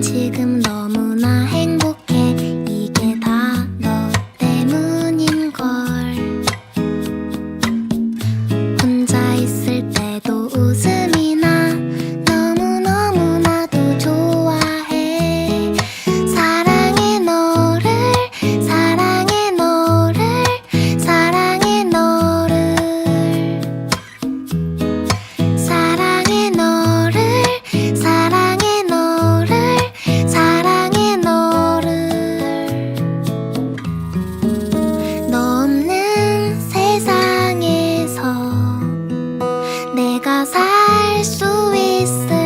지금 너무 알 수 있어.